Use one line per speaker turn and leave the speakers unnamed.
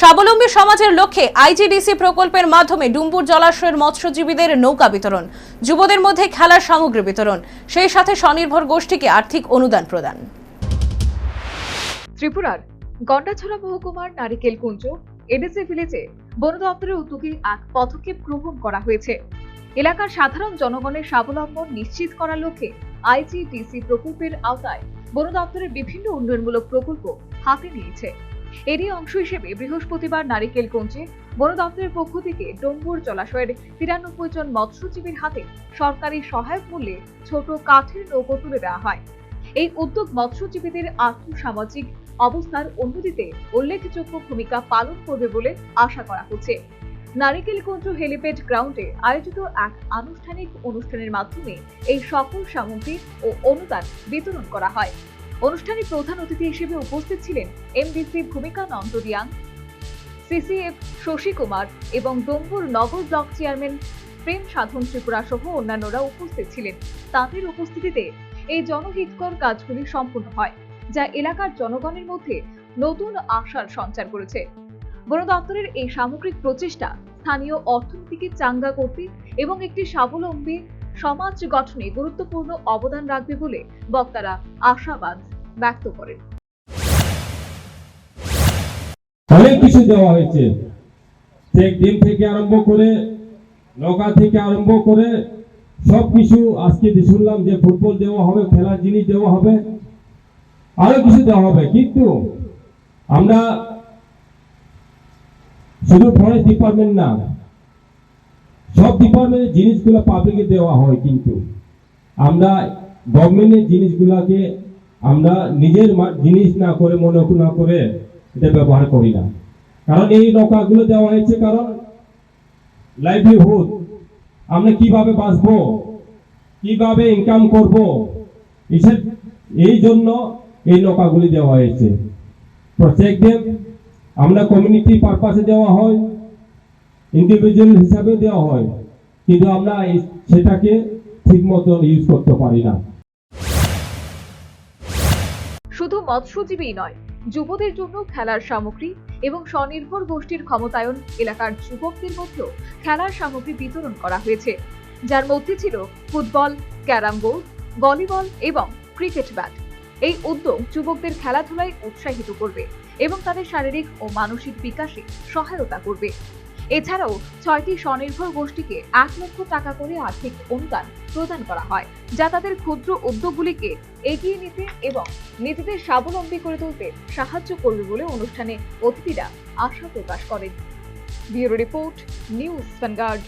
স্বাবলম্বী সমাজের লক্ষ্যে আইজিডিসি প্রকল্পের মাধ্যমে ডুম্বুর জলাশয়ের মৎস্যজীবীদের নৌকা বিতরণ, যুবদের মধ্যে খেলার সামগ্রী বিতরণ, সেই সাথে স্বনির্ভর গোষ্ঠীকে আর্থিক অনুদান প্রদান।
ত্রিপুরার গন্ডাছড়া মহকুমার নারিকেল কুঞ্জ, এডিসি ভিলেজে বন দপ্তরের উদ্যোগে এক পদক্ষেপ গ্রহণ করা হয়েছে। এলাকার সাধারণ জনগণের স্বাবলম্বন নিশ্চিত করার লক্ষ্যে আইজিডিসি প্রকল্পের আওতায় বন দপ্তরের বিভিন্ন উন্নয়নমূলক প্রকল্প হাতে নিয়েছে। এরই অংশ হিসেবে বৃহস্পতিবার নারিকেল কুঞ্জে বন দপ্তরের পক্ষ থেকে ডম্বুর জলাশয়ের তিরানব্বই জন মৎস্যজীবীর হাতে সরকারি সহায়ক মূল্যে ছোট কাঠের নৌকো তুলে দেওয়া হয়। এই উদ্যোগ মৎস্যজীবীদের আর্থসামাজিক অবস্থার উন্নতিতে উল্লেখযোগ্য ভূমিকা পালন করবে বলে আশা করা হচ্ছে। নারিকেলকুঞ্জ হেলিপ্যাড গ্রাউন্ডে আয়োজিত এক আনুষ্ঠানিক অনুষ্ঠানের মাধ্যমে এই সকল সামগ্রী ও অনুদান বিতরণ করা হয়। অনুষ্ঠানে প্রধান অতিথি হিসেবে উপস্থিত ছিলেন এমডিসি ভূমিকা নন্দরিয়াং সিসিএফ শশী কুমার এবং ডম্বুর নগর ব্লক চেয়ারম্যান প্রেম সাধন ত্রিপুরা সহ অন্যান্যরা উপস্থিত ছিলেন। তাদের উপস্থিতিতে এই জনহিতকর কাজগুলি সম্পূর্ণ হয়, যা এলাকার জনগণের মধ্যে নতুন আশার সঞ্চার করেছে। বন দপ্তরের এই সামগ্রিক প্রচেষ্টা স্থানীয় অর্থনীতিকে চাঙ্গা করতে এবং একটি স্বাবলম্বী সমাজ গঠনে গুরুত্বপূর্ণ অবদান রাখবে বলে বক্তারা আশাবাদ ব্যক্ত করেন।
অনেক কিছু দেওয়া হয়েছে। চেক ডিম থেকে আরম্ভ করে, নৌকা থেকে আরম্ভ করে সব কিছু আজকে শুনলাম যে ফুটবল দেওয়া হবে, খেলার জিনিস দেওয়া হবে, আরও কিছু দেওয়া হবে। কিন্তু আমরা শুধু ফরেস্ট ডিপার্টমেন্ট না সব ডিপার্টমেন্টের জিনিসগুলো পাবলিকে দেওয়া হয় কিন্তু। আমরা গভর্নমেন্টের জিনিসগুলোকে আমরা নিজের জিনিস না করে, মনে না করে এটা ব্যবহার করি না। কারণ এই নৌকাগুলো দেওয়া হয়েছে কারণ লাইভলিহুড আমরা কীভাবে বাঁচবো? কীভাবে ইনকাম করব? এসব এই জন্য এই নৌকাগুলি দেওয়া হয়েছে। প্রত্যেক দিন আমরা কমিউনিটি পারপাসে দেওয়া হয়। ইন্ডিভিজুয়াল হিসাবে দেওয়া হয়, কিন্তু আমরা সেটাকে ঠিক মতো ইউজ করতে পারি না।
শুধু মৎস্যজীবী নয়, যুবদের জন্য খেলার সামগ্রী এবং স্বনির্ভর গোষ্ঠীর ক্ষমতায়ন এলাকার যুবকদের মধ্যেও খেলার সামগ্রী বিতরণ করা হয়েছে। যার মধ্যে ছিল ফুটবল, ক্যারাম বোর্ড, ভলিবল এবং ক্রিকেট ব্যাট। এই উদ্যোগ যুবকদের খেলাধুলায় উৎসাহিত করবে এবং তাদের শারীরিক ও মানসিক বিকাশে সহায়তা করবে। এছাড়াও ছয়টি স্বনির্ভর গোষ্ঠীকে এক লক্ষ টাকা করে আর্থিক অনুদান প্রদান করা হয়, যা তাদের ক্ষুদ্র উদ্যোগগুলিকে এগিয়ে নিতে এবং নিজেদের স্বাবলম্বী করে তুলতে সাহায্য করবে বলে অনুষ্ঠানে অতিথিরা আশা প্রকাশ করেন। Bureau report, news vanguard.